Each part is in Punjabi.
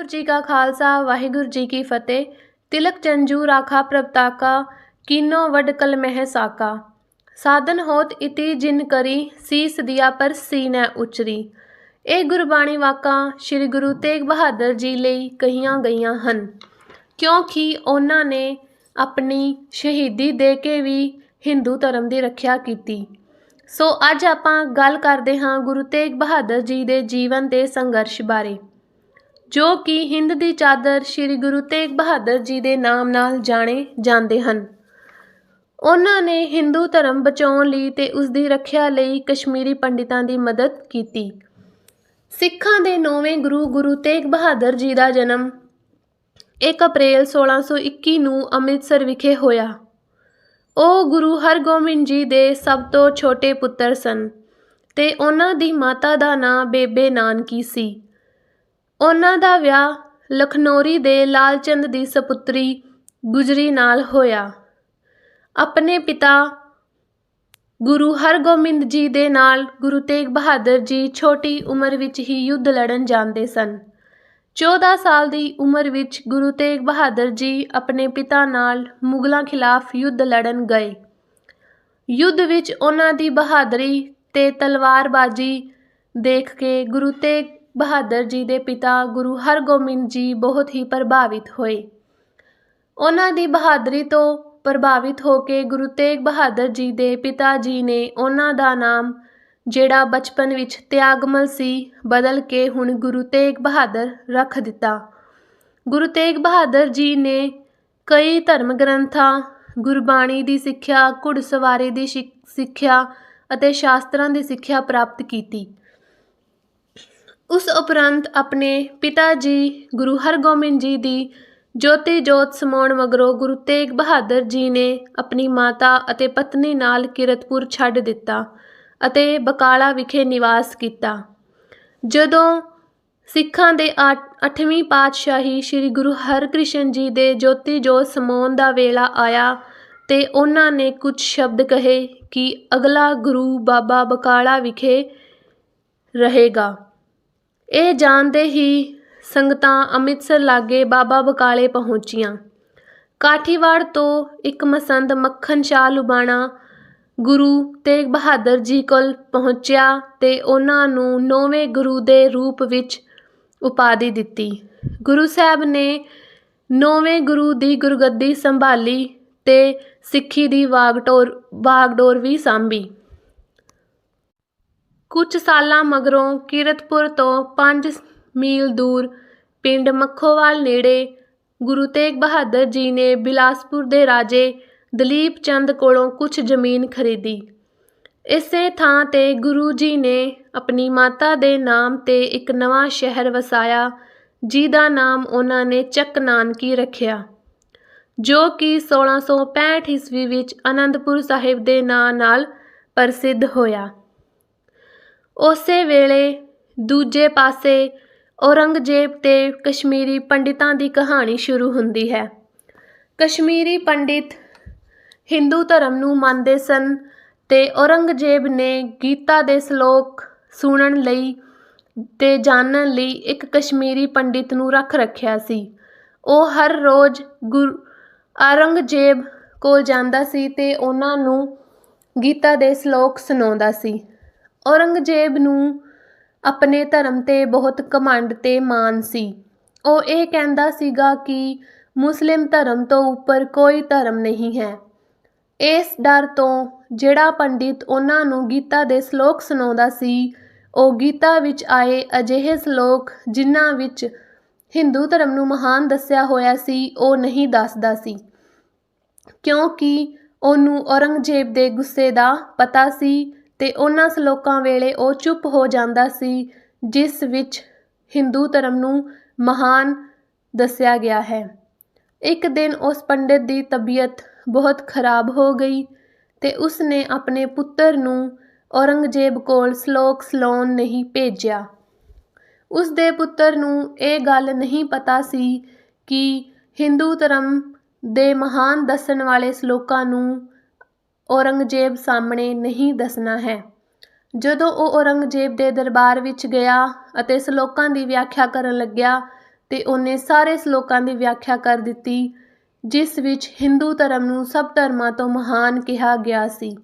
ਵਾਹਿਗੁਰੂ ਜੀ ਕਾ ਖਾਲਸਾ, ਵਾਹਿਗੁਰੂ ਜੀ ਕੀ ਫਤਿਹ। ਤਿਲਕ ਚੰਜੂ ਰਾਖਾ ਪ੍ਰਭਤਾਕਾ, ਕੀਨੋ ਵਡ ਕਲ ਮਹਿ ਸਾਕਾ। ਸਾਧਨ ਹੋਤ ਇਤੀ ਜਿਨ ਕਰੀ, ਸੀਸ ਦਿਆ ਪਰ ਸੀਨੈ ਉਚਰੀ। ਇਹ ਗੁਰਬਾਣੀ ਵਾਕਾਂ ਸ੍ਰੀ ਗੁਰੂ ਤੇਗ ਬਹਾਦਰ ਜੀ ਲਈ ਕਹੀਆਂ ਗਈਆਂ ਹਨ। ਕਿਉਂਕਿ ਉਹਨਾਂ ਨੇ ਆਪਣੀ ਸ਼ਹੀਦੀ ਦੇ ਕੇ ਵੀ ਹਿੰਦੂ ਧਰਮ ਦੀ ਰੱਖਿਆ ਕੀਤੀ। ਸੋ ਅੱਜ ਆਪਾਂ ਗੱਲ ਕਰਦੇ ਹਾਂ ਗੁਰੂ ਤੇਗ ਬਹਾਦਰ ਜੀ ਦੇ ਜੀਵਨ ਤੇ ਸੰਘਰਸ਼ ਬਾਰੇ। ਜੋ ਕਿ ਹਿੰਦ ਦੀ ਚਾਦਰ ਸ੍ਰੀ ਗੁਰੂ ਤੇਗ ਬਹਾਦਰ ਜੀ ਦੇ ਨਾਮ ਨਾਲ ਜਾਣੇ ਜਾਂਦੇ ਹਨ। ਉਹਨਾਂ ਨੇ ਹਿੰਦੂ ਧਰਮ ਬਚਾਉਣ ਲਈ ਤੇ ਉਸ ਦੀ ਰੱਖਿਆ ਲਈ ਕਸ਼ਮੀਰੀ ਪੰਡਿਤਾਂ ਦੀ ਮਦਦ ਕੀਤੀ। ਸਿੱਖਾਂ ਦੇ ਨੌਵੇਂ ਗੁਰੂ ਗੁਰੂ ਤੇਗ ਬਹਾਦਰ ਜੀ ਦਾ ਜਨਮ 1 ਅਪ੍ਰੈਲ 1621 ਨੂੰ ਅੰਮ੍ਰਿਤਸਰ ਵਿਖੇ ਹੋਇਆ। ਉਹ ਗੁਰੂ ਹਰਗੋਬਿੰਦ ਜੀ ਦੇ ਸਭ ਤੋਂ ਛੋਟੇ ਪੁੱਤਰ ਸਨ ਤੇ ਉਹਨਾਂ ਦੀ ਮਾਤਾ ਦਾ ਨਾਂ ਬੇਬੇ ਨਾਨਕੀ ਸੀ। ਉਹਨਾਂ ਦਾ ਵਿਆਹ ਲਖਨੌਰੀ ਦੇ ਲਾਲਚੰਦ ਦੀ ਸਪੁੱਤਰੀ ਗੁਜਰੀ ਨਾਲ ਹੋਇਆ। ਆਪਣੇ ਪਿਤਾ ਗੁਰੂ ਹਰਗੋਬਿੰਦ ਜੀ ਦੇ ਨਾਲ ਗੁਰੂ ਤੇਗ ਬਹਾਦਰ ਜੀ ਛੋਟੀ ਉਮਰ ਵਿੱਚ ਹੀ ਯੁੱਧ ਲੜਨ ਜਾਂਦੇ ਸਨ। 14 ਸਾਲ ਦੀ ਉਮਰ ਵਿੱਚ ਗੁਰੂ ਤੇਗ ਬਹਾਦਰ ਜੀ ਆਪਣੇ ਪਿਤਾ ਨਾਲ ਮੁਗਲਾਂ ਖਿਲਾਫ ਯੁੱਧ ਲੜਨ ਗਏ। ਯੁੱਧ ਵਿੱਚ ਉਹਨਾਂ ਦੀ ਬਹਾਦਰੀ ਤੇ ਤਲਵਾਰਬਾਜ਼ੀ ਦੇਖ ਕੇ ਗੁਰੂ ਤੇਗ ਬਹਾਦਰ ਜੀ ਦੇ ਪਿਤਾ ਗੁਰੂ ਹਰਗੋਬਿੰਦ ਜੀ ਬਹੁਤ ਹੀ ਪ੍ਰਭਾਵਿਤ ਹੋਏ। ਉਹਨਾਂ ਦੀ ਬਹਾਦਰੀ ਤੋਂ ਪ੍ਰਭਾਵਿਤ ਹੋ ਕੇ ਗੁਰੂ ਤੇਗ ਬਹਾਦਰ ਜੀ ਦੇ ਪਿਤਾ ਜੀ ਨੇ ਉਹਨਾਂ ਦਾ ਨਾਮ, ਜਿਹੜਾ ਬਚਪਨ ਵਿੱਚ ਤਿਆਗਮਲ ਸੀ, ਬਦਲ ਕੇ ਹੁਣ ਗੁਰੂ ਤੇਗ ਬਹਾਦਰ ਰੱਖ ਦਿੱਤਾ। ਗੁਰੂ ਤੇਗ ਬਹਾਦਰ ਜੀ ਨੇ ਕਈ ਧਰਮ ਗ੍ਰੰਥਾਂ ਗੁਰਬਾਣੀ ਦੀ ਸਿੱਖਿਆ, ਘੁੜਸਵਾਰੀ ਦੀ ਸਿੱਖਿਆ ਅਤੇ ਸ਼ਾਸਤਰਾਂ ਦੀ ਸਿੱਖਿਆ ਪ੍ਰਾਪਤ ਕੀਤੀ। ਉਸ ਉਪਰੰਤ ਆਪਣੇ ਪਿਤਾ ਜੀ, ਗੁਰੂ ਹਰਗੋਬਿੰਦ ਜੀ ਦੀ ਜੋਤੀ ਜੋਤ ਸਮਾਉਣ ਮਗਰੋਂ ਗੁਰੂ ਤੇਗ ਬਹਾਦਰ ਜੀ ਨੇ ਆਪਣੀ ਮਾਤਾ ਅਤੇ ਪਤਨੀ ਨਾਲ ਕਿਰਤਪੁਰ ਛੱਡ ਦਿੱਤਾ ਅਤੇ ਬਕਾਲਾ ਵਿਖੇ ਨਿਵਾਸ ਕੀਤਾ। ਜਦੋਂ ਸਿੱਖਾਂ ਦੇ 8ਵੀਂ ਪਾਤਸ਼ਾਹੀ ਸ੍ਰੀ ਗੁਰੂ ਹਰਕ੍ਰਿਸ਼ਨ ਜੀ ਦੇ ਜੋਤੀ ਜੋਤ ਸਮਾਉਣ ਦਾ ਵੇਲਾ ਆਇਆ ਤੇ ਉਹਨਾਂ ਨੇ ਕੁਝ ਸ਼ਬਦ ਕਹੇ ਕਿ ਅਗਲਾ ਗੁਰੂ ਬਾਬਾ ਬਕਾਲਾ ਵਿਖੇ ਰਹੇਗਾ। ਇਹ ਜਾਣਦੇ ਹੀ ਸੰਗਤਾਂ ਅੰਮ੍ਰਿਤਸਰ ਲਾਗੇ ਬਾਬਾ ਬਕਾਲੇ ਪਹੁੰਚੀਆਂ। ਕਾਠੀਵਾੜ ਤੋਂ ਇੱਕ ਮਸੰਦ ਮੱਖਣ ਸ਼ਾਹ ਲੁਬਾਣਾ ਗੁਰੂ ਤੇਗ ਬਹਾਦਰ ਜੀ ਕੋਲ ਪਹੁੰਚਿਆ ਤੇ ਉਹਨਾਂ ਨੂੰ ਨੌਵੇਂ ਗੁਰੂ ਦੇ ਰੂਪ ਵਿੱਚ ਉਪਾਧੀ ਦਿੱਤੀ। ਗੁਰੂ ਸਾਹਿਬ ਨੇ ਨੌਵੇਂ ਗੁਰੂ ਦੀ ਗੁਰਗੱਦੀ ਸੰਭਾਲੀ ਤੇ ਸਿੱਖੀ ਦੀ ਵਾਗਡੋਰ ਵਾਗਡੋਰ ਵੀ ਸਾਂਭੀ। ਕੁਝ ਸਾਲਾਂ ਮਗਰੋਂ ਕੀਰਤਪੁਰ ਤੋਂ 5 ਮੀਲ ਦੂਰ ਪਿੰਡ ਮੱਖੋਵਾਲ ਨੇੜੇ ਗੁਰੂ ਤੇਗ ਬਹਾਦਰ ਜੀ ਨੇ ਬਿਲਾਸਪੁਰ ਦੇ ਰਾਜੇ ਦਲੀਪ ਚੰਦ ਕੋਲੋਂ ਕੁਝ ਜ਼ਮੀਨ ਖਰੀਦੀ। ਇਸੇ ਥਾਂ ਤੇ ਗੁਰੂ ਜੀ ਨੇ ਆਪਣੀ ਮਾਤਾ ਦੇ ਨਾਮ ਤੇ ਇੱਕ ਨਵਾਂ ਸ਼ਹਿਰ ਵਸਾਇਆ, ਜਿਹਦਾ ਨਾਮ ਉਹਨਾਂ ਨੇ ਚੱਕ ਨਾਨਕੀ ਰੱਖਿਆ, ਜੋ ਕਿ 1665 ਈਸਵੀ ਵਿੱਚ ਅਨੰਦਪੁਰ ਸਾਹਿਬ ਦੇ ਨਾਂ ਨਾਲ ਪ੍ਰਸਿੱਧ ਹੋਇਆ। ਉਸੇ ਵੇਲੇ ਦੂਜੇ ਪਾਸੇ ਔਰੰਗਜ਼ੇਬ ਅਤੇ ਕਸ਼ਮੀਰੀ ਪੰਡਿਤਾਂ ਦੀ ਕਹਾਣੀ ਸ਼ੁਰੂ ਹੁੰਦੀ ਹੈ। ਕਸ਼ਮੀਰੀ ਪੰਡਿਤ ਹਿੰਦੂ ਧਰਮ ਨੂੰ ਮੰਨਦੇ ਸਨ ਅਤੇ ਔਰੰਗਜ਼ੇਬ ਨੇ ਗੀਤਾ ਦੇ ਸ਼ਲੋਕ ਸੁਣਨ ਲਈ ਅਤੇ ਜਾਣਨ ਲਈ ਇੱਕ ਕਸ਼ਮੀਰੀ ਪੰਡਿਤ ਨੂੰ ਰੱਖ ਰੱਖਿਆ ਸੀ। ਉਹ ਹਰ ਰੋਜ਼ ਗੁਰੂ ਔਰੰਗਜ਼ੇਬ ਕੋਲ ਜਾਂਦਾ ਸੀ ਅਤੇ ਉਹਨਾਂ ਨੂੰ ਗੀਤਾ ਦੇ ਸ਼ਲੋਕ ਸੁਣਾਉਂਦਾ ਸੀ। ਔਰੰਗਜ਼ੇਬ ਨੂੰ ਆਪਣੇ ਧਰਮ ਤੇ ਬਹੁਤ ਘਮੰਡ ਤੇ ਮਾਣ ਸੀ। ਉਹ ਇਹ ਕਹਿੰਦਾ ਸੀਗਾ ਕਿ ਮੁਸਲਿਮ ਧਰਮ ਤੋਂ ਉੱਪਰ ਕੋਈ ਧਰਮ ਨਹੀਂ ਹੈ। ਇਸ ਡਰ ਤੋਂ ਜਿਹੜਾ ਪੰਡਿਤ ਉਹਨਾਂ ਨੂੰ ਗੀਤਾ ਦੇ ਸ਼ਲੋਕ ਸੁਣਾਉਂਦਾ ਸੀ, ਉਹ ਗੀਤਾ ਵਿੱਚ ਆਏ ਅਜਿਹੇ ਸ਼ਲੋਕ ਜਿਨ੍ਹਾਂ ਵਿੱਚ ਹਿੰਦੂ ਧਰਮ ਨੂੰ ਮਹਾਨ ਦੱਸਿਆ ਹੋਇਆ ਸੀ, ਉਹ ਨਹੀਂ ਦੱਸਦਾ ਸੀ। ਕਿਉਂਕਿ ਉਹਨੂੰ ਔਰੰਗਜ਼ੇਬ ਦੇ ਗੁੱਸੇ ਦਾ ਪਤਾ ਸੀ ਤੇ ਉਹਨਾਂ ਸ਼ਲੋਕਾਂ ਵੇਲੇ ਉਹ ਚੁੱਪ ਹੋ ਜਾਂਦਾ ਸੀ, ਜਿਸ ਵਿੱਚ ਹਿੰਦੂ ਧਰਮ ਨੂੰ ਮਹਾਨ ਦੱਸਿਆ ਗਿਆ ਹੈ। ਇੱਕ ਦਿਨ ਉਸ ਪੰਡਿਤ ਦੀ ਤਬੀਅਤ ਬਹੁਤ ਖਰਾਬ ਹੋ ਗਈ ਤੇ ਉਸ ਨੇ ਆਪਣੇ ਪੁੱਤਰ ਨੂੰ ਔਰੰਗਜ਼ੇਬ ਕੋਲ ਸ਼ਲੋਕ ਸਲਾਉਣ ਨਹੀਂ ਭੇਜਿਆ। ਉਸ ਦੇ ਪੁੱਤਰ ਨੂੰ ਇਹ ਗੱਲ ਨਹੀਂ ਪਤਾ ਸੀ ਕਿ ਹਿੰਦੂ ਧਰਮ ਦੇ ਮਹਾਨ ਦੱਸਣ ਵਾਲੇ ਸ਼ਲੋਕਾਂ ਨੂੰ ਔਰੰਗਜ਼ੇਬ ਸਾਹਮਣੇ ਨਹੀਂ ਦੱਸਣਾ ਹੈ। ਜਦੋਂ ਉਹ ਔਰੰਗਜ਼ੇਬ ਦੇ ਦਰਬਾਰ ਵਿੱਚ ਗਿਆ ਅਤੇ ਸ਼ਲੋਕਾਂ ਦੀ ਵਿਆਖਿਆ ਕਰਨ ਲੱਗਿਆ ਤੇ ਉਹਨੇ ਸਾਰੇ ਸ਼ਲੋਕਾਂ ਦੀ ਵਿਆਖਿਆ ਕਰ ਦਿੱਤੀ, ਜਿਸ ਵਿੱਚ ਹਿੰਦੂ ਧਰਮ ਨੂੰ ਸਭ ਧਰਮਾਂ ਤੋਂ ਮਹਾਨ ਕਿਹਾ ਗਿਆ ਸੀ।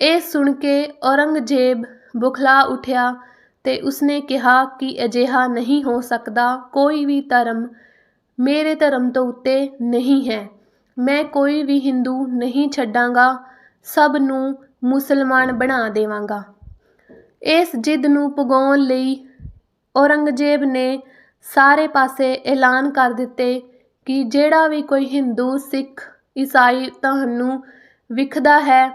ਇਹ ਸੁਣ ਕੇ ਔਰੰਗਜ਼ੇਬ ਬੁਖਲਾ ਉੱਠਿਆ ਤੇ ਉਸਨੇ ਕਿਹਾ ਕਿ ਅਜਿਹਾ ਨਹੀਂ ਹੋ ਸਕਦਾ, ਕੋਈ ਵੀ ਧਰਮ ਮੇਰੇ ਧਰਮ ਤੋਂ ਉੱਤੇ ਨਹੀਂ ਹੈ। ਮੈਂ ਕੋਈ ਵੀ ਹਿੰਦੂ ਨਹੀਂ ਛੱਡਾਂਗਾ। ਸਭ ਨੂੰ ਮੁਸਲਮਾਨ ਬਣਾ ਦੇਵਾਂਗਾ। ਇਸ ਜਿੱਦ ਨੂੰ ਪਗਾਉਣ ਲਈ ਔਰੰਗਜ਼ੇਬ ਨੇ ਸਾਰੇ ਪਾਸੇ ਐਲਾਨ ਕਰ ਦਿੱਤੇ ਕਿ ਜਿਹੜਾ ਵੀ ਕੋਈ ਹਿੰਦੂ, ਸਿੱਖ, ਈਸਾਈ ਤੁਹਾਨੂੰ ਵਿਖਦਾ ਹੈ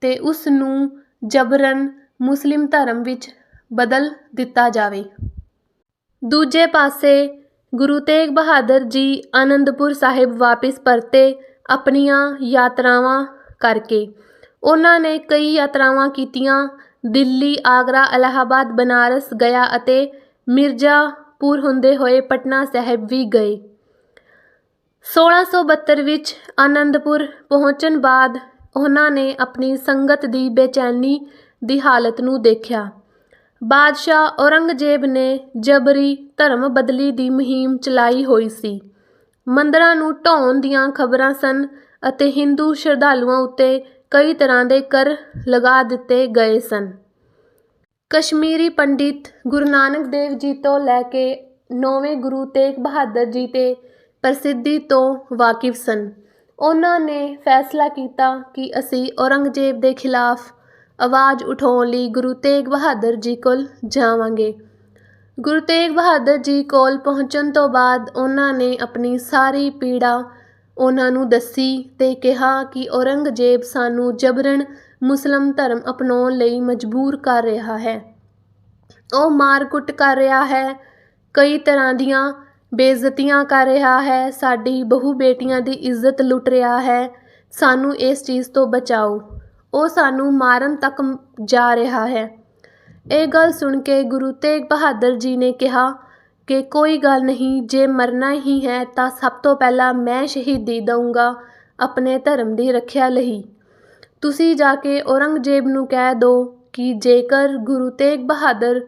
ਤੇ ਉਸ ਨੂੰ ਜਬਰਨ ਮੁਸਲਿਮ ਧਰਮ ਵਿੱਚ ਬਦਲ ਦਿੱਤਾ ਜਾਵੇ। ਦੂਜੇ ਪਾਸੇ ਗੁਰੂ ਤੇਗ ਬਹਾਦਰ ਜੀ ਆਨੰਦਪੁਰ ਸਾਹਿਬ ਵਾਪਿਸ ਪਰਤੇ ਆਪਣੀਆਂ ਯਾਤਰਾਵਾਂ ਕਰਕੇ। ਉਹਨਾਂ ਨੇ ਕਈ ਯਾਤਰਾਵਾਂ ਕੀਤੀਆਂ। ਦਿੱਲੀ, ਆਗਰਾ ਇਲਾਹਾਬਾਦ ਬਨਾਰਸ ਗਿਆ ਅਤੇ ਮਿਰਜ਼ਾਪੁਰ ਹੁੰਦੇ ਹੋਏ ਪਟਨਾ ਸਾਹਿਬ ਵੀ ਗਏ। 1672 ਵਿੱਚ ਆਨੰਦਪੁਰ ਪਹੁੰਚਣ ਬਾਅਦ ਉਹਨਾਂ ਨੇ ਆਪਣੀ ਸੰਗਤ ਦੀ ਬੇਚੈਨੀ ਦੀ ਹਾਲਤ ਨੂੰ ਦੇਖਿਆ। ਬਾਦਸ਼ਾਹ ਔਰੰਗਜ਼ੇਬ ਨੇ ਜਬਰੀ ਧਰਮ ਬਦਲੀ ਦੀ ਮੁਹਿੰਮ ਚਲਾਈ ਹੋਈ ਸੀ। ਮੰਦਰਾਂ ਨੂੰ ਢਾਉਣ ਦੀਆਂ ਖਬਰਾਂ ਸਨ ਅਤੇ ਹਿੰਦੂ ਸ਼ਰਧਾਲੂਆਂ ਉੱਤੇ ਕਈ ਤਰ੍ਹਾਂ ਦੇ ਕਰ ਲਗਾ ਦਿੱਤੇ ਗਏ ਸਨ। ਕਸ਼ਮੀਰੀ ਪੰਡਿਤ ਗੁਰੂ ਨਾਨਕ ਦੇਵ ਜੀ ਤੋਂ ਲੈ ਕੇ ਨੌਵੇਂ ਗੁਰੂ ਤੇਗ ਬਹਾਦਰ ਜੀ ਤੇ ਪ੍ਰਸਿੱਧੀ ਤੋਂ ਵਾਕਿਫ ਸਨ। ਉਹਨਾਂ ਨੇ ਫੈਸਲਾ ਕੀਤਾ ਕਿ ਅਸੀਂ ਔਰੰਗਜ਼ੇਬ ਦੇ ਖਿਲਾਫ ਆਵਾਜ਼ ਉਠਾਉਣ ਲਈ ਗੁਰੂ ਤੇਗ ਬਹਾਦਰ ਜੀ ਕੋਲ ਜਾਵਾਂਗੇ। ਗੁਰੂ ਤੇਗ ਬਹਾਦਰ ਜੀ ਕੋਲ ਪਹੁੰਚਣ ਤੋਂ ਬਾਅਦ ਉਹਨਾਂ ਨੇ ਆਪਣੀ ਸਾਰੀ ਪੀੜਾ ਉਹਨਾਂ ਨੂੰ ਦੱਸੀ ਅਤੇ ਕਿਹਾ ਕਿ ਔਰੰਗਜ਼ੇਬ ਸਾਨੂੰ ਜਬਰਨ ਮੁਸਲਿਮ ਧਰਮ ਅਪਣਾਉਣ ਲਈ ਮਜਬੂਰ ਕਰ ਰਿਹਾ ਹੈ। ਉਹ ਮਾਰ-ਕੁੱਟ ਕਰ ਰਿਹਾ ਹੈ, ਕਈ ਤਰ੍ਹਾਂ ਦੀਆਂ ਬੇਇੱਜ਼ਤੀਆਂ ਕਰ ਰਿਹਾ ਹੈ, ਸਾਡੀ ਬਹੂ ਬੇਟੀਆਂ ਦੀ ਇੱਜ਼ਤ ਲੁੱਟ ਰਿਹਾ ਹੈ, ਸਾਨੂੰ ਇਸ ਚੀਜ਼ ਤੋਂ ਬਚਾਓ। ਉਹ ਸਾਨੂੰ ਮਾਰਨ ਤੱਕ ਜਾ ਰਿਹਾ ਹੈ। ਇਹ ਗੱਲ ਸੁਣ ਕੇ ਗੁਰੂ ਤੇਗ ਬਹਾਦਰ ਜੀ ਨੇ ਕਿਹਾ ਕਿ ਕੋਈ ਗੱਲ ਨਹੀਂ, ਜੇ ਮਰਨਾ ਹੀ ਹੈ ਤਾਂ ਸਭ ਤੋਂ ਪਹਿਲਾਂ ਮੈਂ ਸ਼ਹੀਦੀ ਦਊਂਗਾ ਆਪਣੇ ਧਰਮ ਦੀ ਰੱਖਿਆ ਲਈ। ਤੁਸੀਂ ਜਾ ਕੇ ਔਰੰਗਜ਼ੇਬ ਨੂੰ ਕਹਿ ਦਿਓ ਕਿ ਜੇਕਰ ਗੁਰੂ ਤੇਗ ਬਹਾਦਰ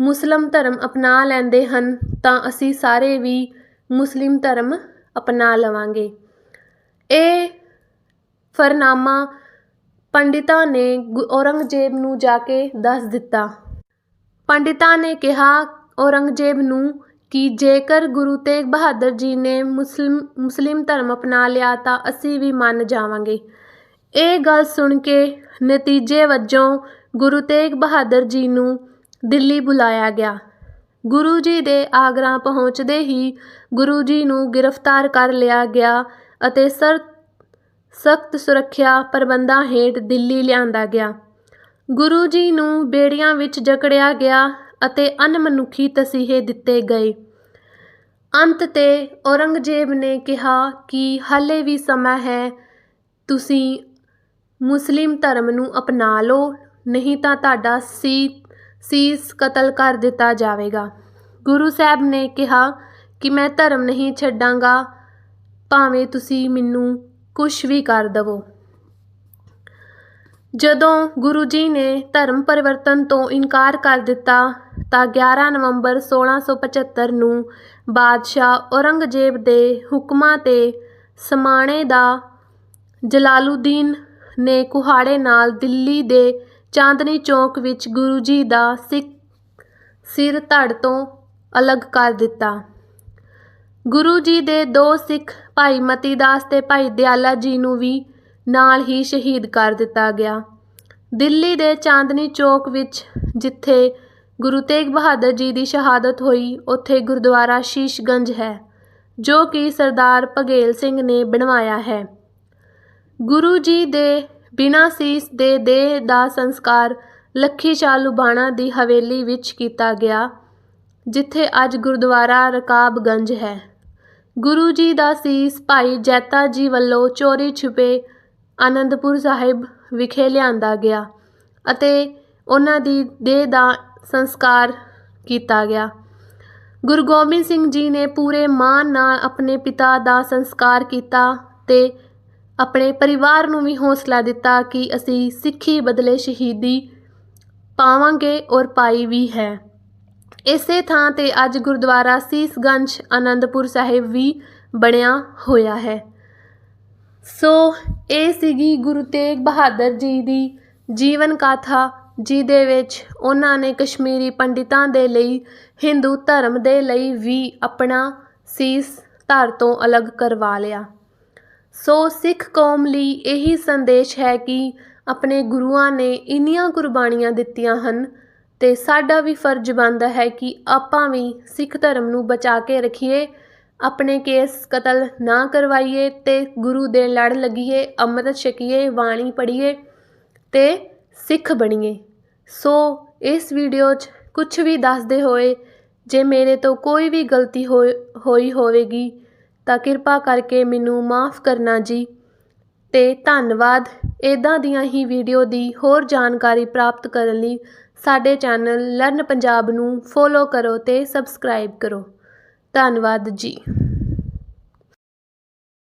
ਮੁਸਲਮ ਧਰਮ ਅਪਣਾ ਲੈਂਦੇ ਹਨ, ਤਾਂ ਅਸੀਂ ਸਾਰੇ ਵੀ ਮੁਸਲਿਮ ਧਰਮ ਅਪਣਾ ਲਵਾਂਗੇ। ਇਹ ਫਰਨਾਮਾ ਪੰਡਿਤਾਂ ਨੇ ਔਰੰਗਜ਼ੇਬ ਨੂੰ ਜਾ ਕੇ ਦੱਸ ਦਿੱਤਾ। ਪੰਡਿਤਾਂ ਨੇ ਕਿਹਾ ਔਰੰਗਜ਼ੇਬ ਨੂੰ ਕਿ ਜੇਕਰ ਗੁਰੂ ਤੇਗ ਬਹਾਦਰ ਜੀ ਨੇ ਮੁਸਲਿਮ ਮੁਸਲਿਮ ਧਰਮ ਅਪਣਾ ਲਿਆ ਤਾਂ ਅਸੀਂ ਵੀ ਮੰਨ ਜਾਵਾਂਗੇ। ਇਹ ਗੱਲ ਸੁਣ ਕੇ ਨਤੀਜੇ ਵਜੋਂ ਗੁਰੂ ਤੇਗ ਬਹਾਦਰ ਜੀ ਨੂੰ ਦਿੱਲੀ ਬੁਲਾਇਆ ਗਿਆ। ਗੁਰੂ ਜੀ ਦੇ ਆਗਰਾ ਪਹੁੰਚਦੇ ਹੀ ਗੁਰੂ ਜੀ ਨੂੰ ਗ੍ਰਿਫਤਾਰ ਕਰ ਲਿਆ ਗਿਆ ਅਤੇ ਸਰ, ਸਖਤ ਸੁਰੱਖਿਆ ਪ੍ਰਬੰਧਾਂ ਹੇਠ ਦਿੱਲੀ ਲਿਆਂਦਾ ਗਿਆ। ਗੁਰੂ ਜੀ ਨੂੰ ਬੇੜੀਆਂ ਵਿੱਚ ਜਕੜਿਆ ਗਿਆ ਅਤੇ ਅਣਮਨੁੱਖੀ ਤਸੀਹੇ ਦਿੱਤੇ ਗਏ। ਅੰਤ ਤੇ ਔਰੰਗਜ਼ੇਬ ਨੇ ਕਿਹਾ ਕਿ ਹਾਲੇ ਵੀ ਸਮਾਂ ਹੈ, ਤੁਸੀਂ ਮੁਸਲਿਮ ਧਰਮ ਨੂੰ ਅਪਣਾ ਲਓ, ਨਹੀਂ ਤਾਂ ਤੁਹਾਡਾ ਸੀ, ਸੀਸ ਕਤਲ ਕਰ ਦਿੱਤਾ ਜਾਵੇਗਾ। ਗੁਰੂ ਸਾਹਿਬ ਨੇ ਕਿਹਾ ਕਿ ਮੈਂ ਧਰਮ ਨਹੀਂ ਛੱਡਾਂਗਾ, ਭਾਵੇਂ ਤੁਸੀਂ ਮੈਨੂੰ ਕੁਛ ਵੀ ਕਰ ਦਵੋ। ਜਦੋਂ ਗੁਰੂ ਜੀ ਨੇ ਧਰਮ ਪਰਿਵਰਤਨ ਤੋਂ ਇਨਕਾਰ ਕਰ ਦਿੱਤਾ ਤਾਂ 11 ਨਵੰਬਰ 1675 ਨੂੰ ਬਾਦਸ਼ਾਹ ਔਰੰਗਜ਼ੇਬ ਦੇ ਹੁਕਮਾਂ ਤੇ ਸਮਾਣੇ ਦਾ ਜਲਾਲੂਦੀਨ ਨੇ ਕੁਹਾੜੇ ਨਾਲ ਦਿੱਲੀ ਦੇ ਚਾਂਦਨੀ ਚੌਕ ਵਿੱਚ ਗੁਰੂ ਜੀ ਦਾ ਸਿੱਖ ਸਿਰ ਧੜ ਤੋਂ ਅਲੱਗ ਕਰ ਦਿੱਤਾ। ਗੁਰੂ ਜੀ ਦੇ ਦੋ ਸਿੱਖ ਭਾਈ ਮਤੀ ਦਾਸ ਤੇ ਭਾਈ ਦਿਆਲਾ ਜੀ ਨੂੰ ਵੀ ਨਾਲ ਹੀ ਸ਼ਹੀਦ ਕਰ ਦਿੱਤਾ ਗਿਆ। ਦਿੱਲੀ ਦੇ ਚਾਂਦਨੀ ਚੌਕ ਵਿੱਚ ਜਿੱਥੇ ਗੁਰੂ ਤੇਗ ਬਹਾਦਰ ਜੀ ਦੀ ਸ਼ਹਾਦਤ ਹੋਈ, ਉੱਥੇ ਗੁਰਦੁਆਰਾ ਸ਼ੀਸ਼ਗੰਜ ਹੈ, ਜੋ ਕਿ ਸਰਦਾਰ ਭਗੇਲ ਸਿੰਘ ਨੇ ਬਣਵਾਇਆ ਹੈ। ਗੁਰੂ ਜੀ ਦੇ ਬਿਨਾਂ ਸੀਸ ਦੇ ਦੇਹ ਦਾ ਸੰਸਕਾਰ ਲੱਖੀ ਸ਼ਾਹ ਲੁਬਾਣਾ ਦੀ ਹਵੇਲੀ ਵਿੱਚ ਕੀਤਾ ਗਿਆ, ਜਿੱਥੇ ਅੱਜ ਗੁਰਦੁਆਰਾ ਰਕਾਬਗੰਜ ਹੈ। ਗੁਰੂ ਜੀ ਦਾ ਸੀਸ ਭਾਈ ਜੈਤਾ ਜੀ ਵੱਲੋਂ ਚੋਰੀ ਛੁਪੇ ਆਨੰਦਪੁਰ ਸਾਹਿਬ ਵਿਖੇ ਲਿਆਂਦਾ ਗਿਆ ਅਤੇ ਉਹਨਾਂ ਦੀ ਦੇਹ ਦਾ ਸੰਸਕਾਰ ਕੀਤਾ ਗਿਆ। ਗੁਰੂ ਗੋਬਿੰਦ ਸਿੰਘ ਜੀ ਨੇ ਪੂਰੇ ਮਾਣ ਨਾਲ ਆਪਣੇ ਪਿਤਾ ਦਾ ਸੰਸਕਾਰ ਕੀਤਾ ਤੇ ਆਪਣੇ ਪਰਿਵਾਰ ਨੂੰ ਵੀ ਹੌਸਲਾ ਦਿੱਤਾ ਕਿ ਅਸੀਂ ਸਿੱਖੀ ਬਦਲੇ ਸ਼ਹੀਦੀ ਪਾਵਾਂਗੇ ਔਰ ਪਾਈ ਵੀ ਹੈ। ਇਸੇ ਥਾਂ ਤੇ ਅੱਜ ਗੁਰਦੁਆਰਾ ਸੀਸਗੰਜ ਆਨੰਦਪੁਰ ਸਾਹਿਬ ਵੀ ਬਣਿਆ ਹੋਇਆ ਹੈ। ਸੋ ਇਹ ਸੀਗੀ ਗੁਰੂ ਤੇਗ ਬਹਾਦਰ ਜੀ ਦੀ ਜੀਵਨ ਕਾਥਾ। ਜਿਹਦੇ ਵਿੱਚ ਉਹਨਾਂ ਨੇ ਕਸ਼ਮੀਰੀ ਪੰਡਿਤਾਂ ਦੇ ਲਈ, ਹਿੰਦੂ ਧਰਮ ਦੇ ਲਈ ਵੀ ਆਪਣਾ ਸੀਸ ਧੜ ਤੋਂ ਅਲੱਗ ਕਰਵਾ ਲਿਆ। ਸੋ ਸਿੱਖ ਕੌਮ ਲਈ ਇਹੀ ਸੰਦੇਸ਼ ਹੈ ਕਿ ਆਪਣੇ ਗੁਰੂਆਂ ਨੇ ਇੰਨੀਆਂ ਕੁਰਬਾਨੀਆਂ ਦਿੱਤੀਆਂ ਹਨ ਤੇ ਸਾਡਾ ਵੀ ਫਰਜ਼ ਬਣਦਾ ਹੈ ਕਿ ਆਪਾਂ ਵੀ ਸਿੱਖ ਧਰਮ ਨੂੰ ਬਚਾ ਕੇ ਰੱਖੀਏ, ਆਪਣੇ ਕੇਸ ਕਤਲ ਨਾ ਕਰਵਾਈਏ ਤੇ ਗੁਰੂ ਦੇ ਲੜ ਲੱਗੀਏ, ਅੰਮ੍ਰਿਤ ਛਕੀਏ ਬਾਣੀ ਪੜ੍ਹੀਏ ਤੇ ਸਿੱਖ ਬਣੀਏ। ਸੋ ਇਸ ਵੀਡੀਓ 'ਚ ਕੁਝ ਵੀ ਦੱਸਦੇ ਹੋਏ, ਜੇ ਮੇਰੇ ਤੋਂ ਕੋਈ ਵੀ ਗਲਤੀ ਹੋਈ ਹੋਈ ਹੋਵੇਗੀ, ਤਾਂ ਕਿਰਪਾ ਕਰਕੇ ਮੈਨੂੰ ਮਾਫ ਕਰਨਾ ਜੀ। ਤੇ ਧੰਨਵਾਦ। ਇਦਾਂ ਦੀਆਂ ਹੀ ਵੀਡੀਓ ਦੀ ਹੋਰ ਜਾਣਕਾਰੀ ਪ੍ਰਾਪਤ ਕਰਨ ਲਈ ਸਾਡੇ ਚੈਨਲ ਲਰਨ ਪੰਜਾਬ ਨੂੰ ਫੋਲੋ ਕਰੋ ਤੇ ਸਬਸਕ੍ਰਾਈਬ ਕਰੋ। ਧੰਨਵਾਦ ਜੀ।